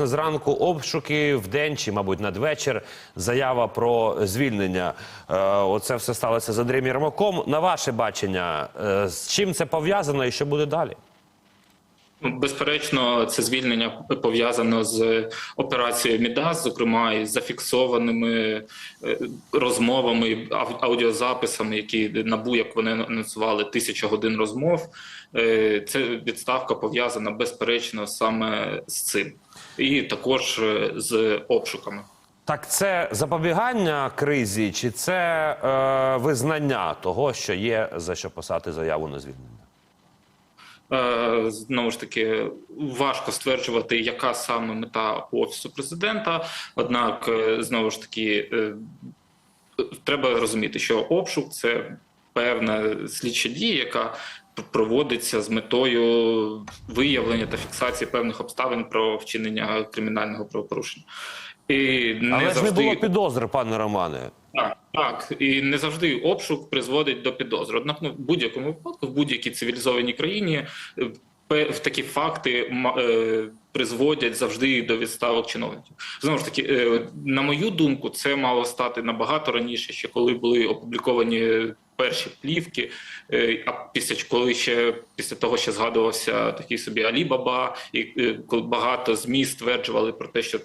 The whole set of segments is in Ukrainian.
власне зранку обшуки в день чи, мабуть, надвечір заява про звільнення. Е, Оце все сталося з Андрієм Єрмаком. На ваше бачення, е, з чим це пов'язано і що буде далі? Безперечно, це звільнення пов'язано з операцією Мідас, зокрема із зафіксованими е, розмовами, аудіозаписами, які набу, як вони анонсували, тисяча годин розмов. Це відставка пов'язана безперечно саме з цим, і також е, з обшуками. Так, це запобігання кризі, чи це е, визнання того, що є за що писати заяву на звільнення? Е, Знову ж таки, важко стверджувати, яка саме мета офісу президента. Однак, е, знову ж таки, е, треба розуміти, що обшук це певна слідча дія, яка проводиться з метою виявлення та фіксації певних обставин про вчинення кримінального правопорушення. І не Але ж не завжди було підозри, пане Романе. так, так, і не завжди обшук призводить до підозр. Однак, ну, в будь-якому випадку, в будь-якій цивілізованій країні е, такі факти е, призводять завжди до відставок чиновників. Знову ж таки, е, на мою думку, це мало стати набагато раніше, ще коли були опубліковані перші плівки. е, А після коли ще після того ще згадувався такий собі Алі Баба, і е, коли багато змі стверджували про те, що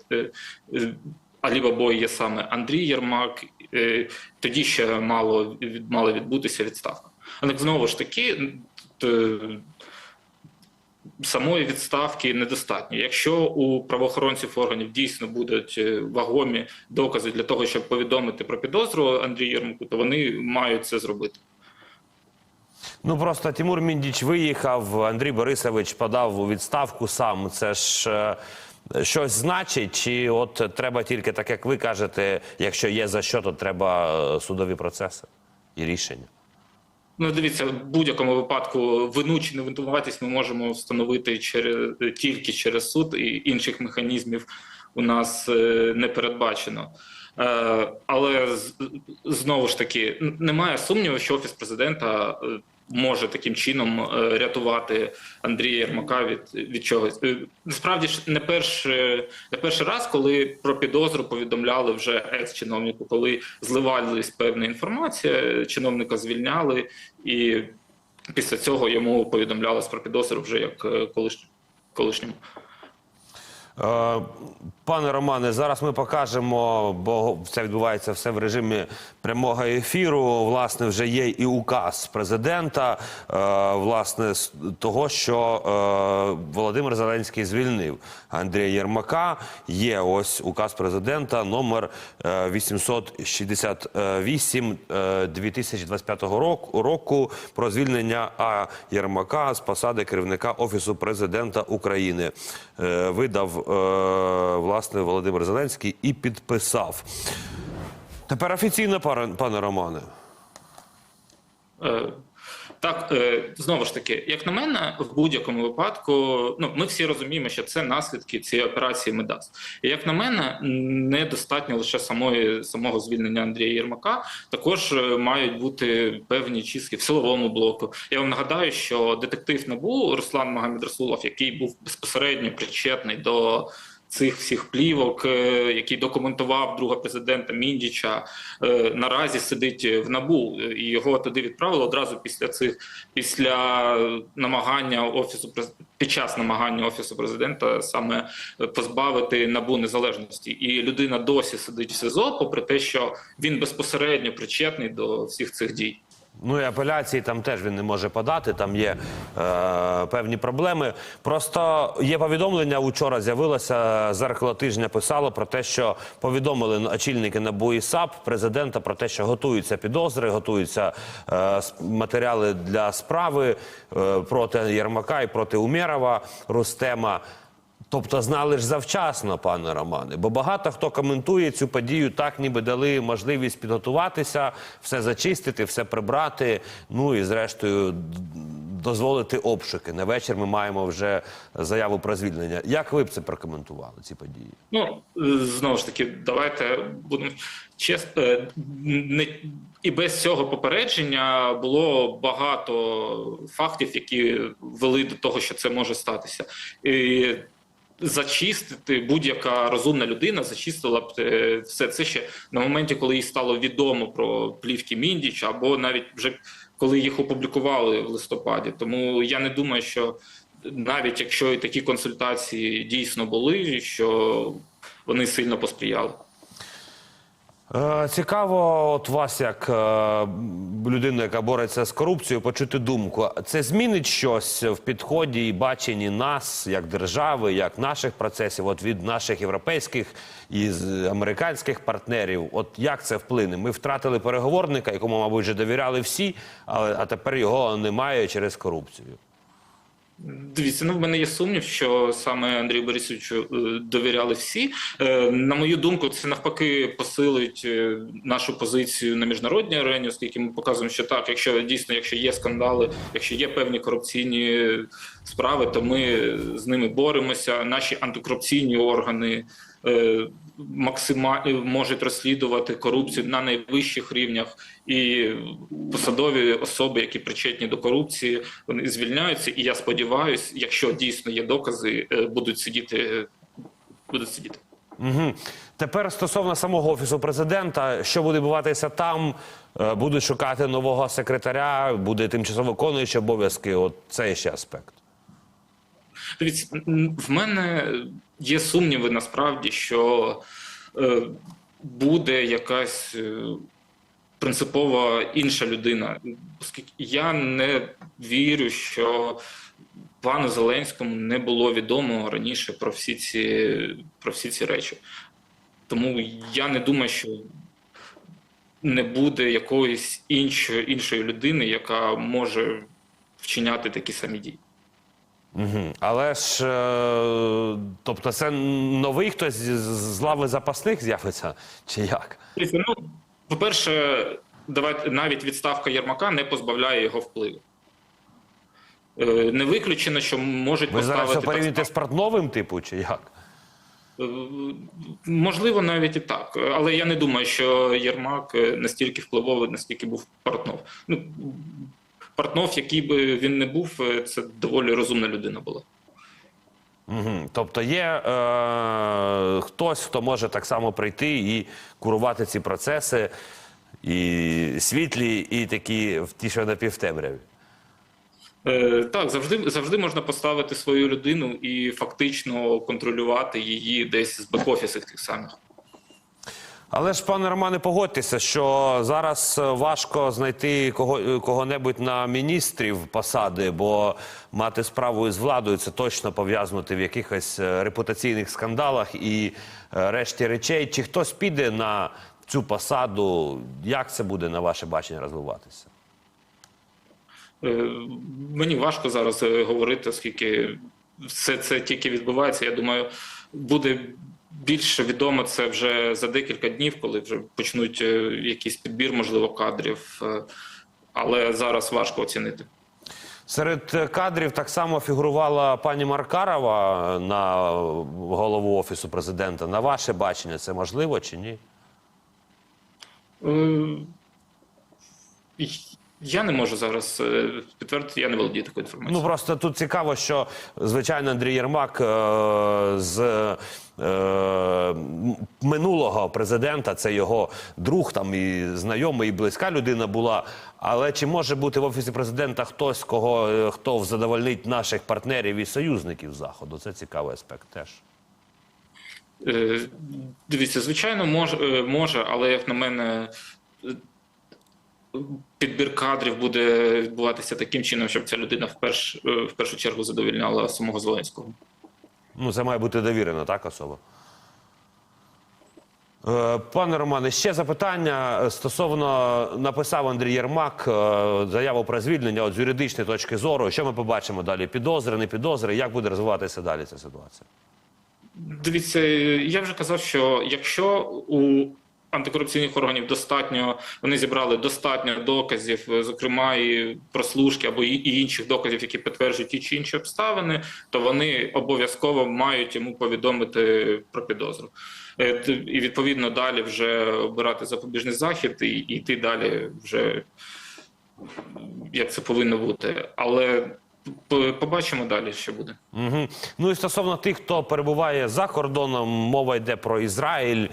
Алі Бабою є саме Андрій Єрмак. Тоді ще мало від- мала відбутися відставка. Але знову ж таки, самої відставки недостатньо. Якщо у правоохоронців органів дійсно будуть е, вагомі докази для того, щоб повідомити про підозру Андрію Єрмаку, то вони мають це зробити. Ну просто Тимур Міндіч виїхав, Андрій Борисович подав у відставку сам. Це ж е, щось значить, чи от треба тільки так, як ви кажете, якщо є за що, то треба е, судові процеси і рішення. Ну, дивіться, в будь-якому випадку вину чи не невинуватість ми можемо встановити через тільки через суд, і інших механізмів у нас е, не передбачено. Е, Але знову ж таки немає сумніву, що офіс президента е, може таким чином е, рятувати Андрія Єрмака від, від чогось. Е, Насправді ж не перший, не перший раз, коли про підозру повідомляли вже екс-чиновнику, коли зливалась певна інформація, чиновника звільняли, і після цього йому повідомлялось про підозру вже як е, колиш... колишньому. Е, Пане Романе, зараз ми покажемо, бо це відбувається все в режимі прямого ефіру. Власне, вже є і указ президента, е, власне, того, що е, Володимир Зеленський звільнив Андрія Єрмака. Є ось указ президента номер е, 868 е, 2025 року, про звільнення А. Єрмака з посади керівника Офісу президента України. Видав власне Володимир Зеленський і підписав. Тепер офіційно, пане Романе. Так, е, знову ж таки, як на мене, в будь-якому випадку, ну ми всі розуміємо, що це наслідки цієї операції Медас. І як на мене, недостатньо лише самої самого звільнення Андрія Єрмака. Також е, мають бути певні чистки в силовому блоку. Я вам нагадаю, що детектив НАБУ Руслан Магомедрасулов, який був безпосередньо причетний до. Цих всіх плівок, е, який документував друга президента Міндіча, е, наразі сидить в набу, і його туди відправили одразу після цих після намагання офісу під час намагання офісу президента саме позбавити набу незалежності. І людина досі сидить в СИЗО, попри те, що він безпосередньо причетний до всіх цих дій. Ну і апеляції там теж він не може подати. Там є е, певні проблеми. Просто є повідомлення. Учора з'явилося зеркало тижня. Писало про те, що повідомили очільники НАБУ і САП президента про те, що готуються підозри, готуються е, матеріали для справи е, проти Єрмака і проти Умєрова Рустема. Тобто знали ж завчасно, пане Романе, бо багато хто коментує цю подію так, ніби дали можливість підготуватися, все зачистити, все прибрати. Ну і зрештою дозволити обшуки. На вечір ми маємо вже заяву про звільнення. Як ви б це прокоментували? Ці події? Ну знову ж таки, давайте будемо чесно. е, і без цього попередження було багато фактів, які вели до того, що це може статися. І зачистити будь-яка розумна людина, зачистила б е, все це ще на моменті, коли їй стало відомо про плівки Міндіч, або навіть вже коли їх опублікували в листопаді. Тому я не думаю, що навіть якщо і такі консультації дійсно були, що вони сильно посприяли. Е, Цікаво, от вас, як е, людина, яка бореться з корупцією, почути думку. Це змінить щось в підході і баченні нас як держави, як наших процесів, от від наших європейських і американських партнерів. От як це вплине? Ми втратили переговорника, якому, мабуть, вже довіряли всі, але а тепер його немає через корупцію. Дивіться, ну в мене є сумнів, що саме Андрію Борисовичу е, довіряли всі. Е, На мою думку, це навпаки посилить е, нашу позицію на міжнародній арені, оскільки ми показуємо, що так, якщо дійсно, якщо є скандали, якщо є певні корупційні справи, то ми з ними боремося. Наші антикорупційні органи максимально можуть розслідувати корупцію на найвищих рівнях, і посадові особи, які причетні до корупції, вони звільняються. І я сподіваюся, якщо дійсно є докази, е, будуть сидіти. Будуть сидіти. Угу. Тепер стосовно самого офісу президента, що буде відбуватися там? Е, Будуть шукати нового секретаря, буде тимчасово виконуючий обов'язки. От цей ще аспект. Дивіться, в мене є сумніви насправді, що е, буде якась е, принципово інша людина. Оскільки я не вірю, що пану Зеленському не було відомо раніше про всі ці, про всі ці речі. Тому я не думаю, що не буде якоїсь іншої, іншої людини, яка може вчиняти такі самі дії. Угу. Але ж, е, тобто, це новий хтось з, з лави запасних з'явиться, чи як? Ну, по-перше, давайте навіть відставка Єрмака не позбавляє його впливу. Е, Не виключено, що можуть Ви зараз поставити все порівнюєте так з Портновим, типу, чи як? само. Е, Можливо, навіть і так. Але я не думаю, що Єрмак е, настільки впливовий, наскільки був Портнов. Ну, Портнов, який би він не був, е, це доволі розумна людина була. Угу. Тобто є е, хтось, хто може так само прийти і курувати ці процеси, і світлі, і такі в ті, що напівтемряві. Е, Так, завжди завжди можна поставити свою людину і фактично контролювати її десь з бек-офісів тих самих. Але ж, пане Романе, погодьтеся, що зараз е, важко знайти кого, е, кого-небудь на міністрів посади, бо мати справу із владою це точно пов'язувати в якихось е, репутаційних скандалах і решті речей. Чи хтось піде на цю посаду? Як це буде на ваше бачення розвиватися? Мені важко зараз говорити, оскільки все це тільки відбувається. Я думаю, буде більше відомо це вже за декілька днів, коли вже почнуть е, якийсь підбір, можливо, кадрів. Е, Але зараз важко оцінити. Серед е, кадрів так само фігурувала пані Маркарова на голову офісу президента. На ваше бачення, це можливо чи ні? Я не можу зараз е, підтвердити, я не володію такою інформацією. Ну просто тут цікаво, що звичайно Андрій Єрмак е, з е, минулого президента, це його друг, там і знайомий, і близька людина була. Але чи може бути в офісі президента хтось, кого е, хто задовольнить наших партнерів і союзників заходу? Це цікавий аспект теж. Е, Дивіться, звичайно, може, е, може, але як на мене, підбір кадрів буде відбуватися таким чином, щоб ця людина в, перш, е, в першу чергу задовільняла самого Зеленського. Ну, це має бути довірена, так, особа. Е, Пане Романе, ще запитання е, стосовно написав Андрій Єрмак заяву про звільнення от з юридичної точки зору. Що ми побачимо далі? Підозри, не підозри? Як буде розвиватися далі ця ситуація? Дивіться, я вже казав, що якщо у антикорупційних органів достатньо, вони зібрали достатньо доказів, зокрема і прослушки або і інших доказів, які підтверджують ті чи інші обставини, то вони обов'язково мають йому повідомити про підозру. Е, І відповідно далі вже обирати запобіжний захід і йти далі вже як це повинно бути. Але побачимо далі, що буде. Угу. Ну і стосовно тих, хто перебуває за кордоном, мова йде про Ізраїль. Е,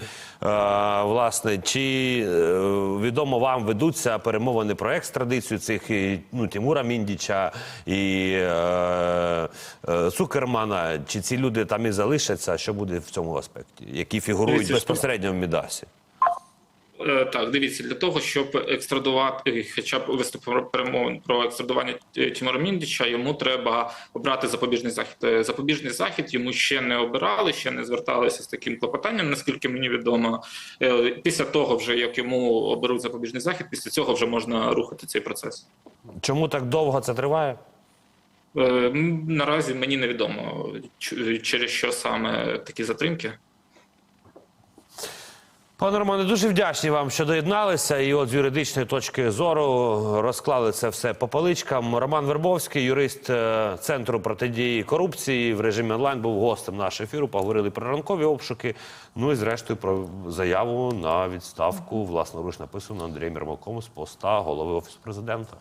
власне, чи е, відомо вам ведуться перемовини про екстрадицію цих і, ну, Тимура Міндіча і е, е, Цукермана? Чи ці люди там і залишаться? Що буде в цьому аспекті, які фігурують Дивіться, що- безпосередньо в Мідасі? Е, Так, дивіться, для того, щоб екстрадувати, хоча б вести про- перемовин про екстрадування е, Міндіча, йому треба обрати запобіжний захід. Е, Запобіжний захід йому ще не обирали, ще не зверталися з таким клопотанням, наскільки мені відомо. Е, Після того, вже як йому оберуть запобіжний захід, після цього вже можна рухати цей процес. Чому так довго це триває? Е, Наразі мені невідомо через що саме такі затримки. Пане Романе, дуже вдячні вам, що доєдналися. І от з юридичної точки зору розклали це все по поличкам. Роман Вербовський, юрист е, Центру протидії корупції в режимі онлайн, був гостем нашого ефіру. Поговорили про ранкові обшуки. Ну і зрештою про заяву на відставку власноруч написано Андрієм Єрмаком з поста голови офісу президента.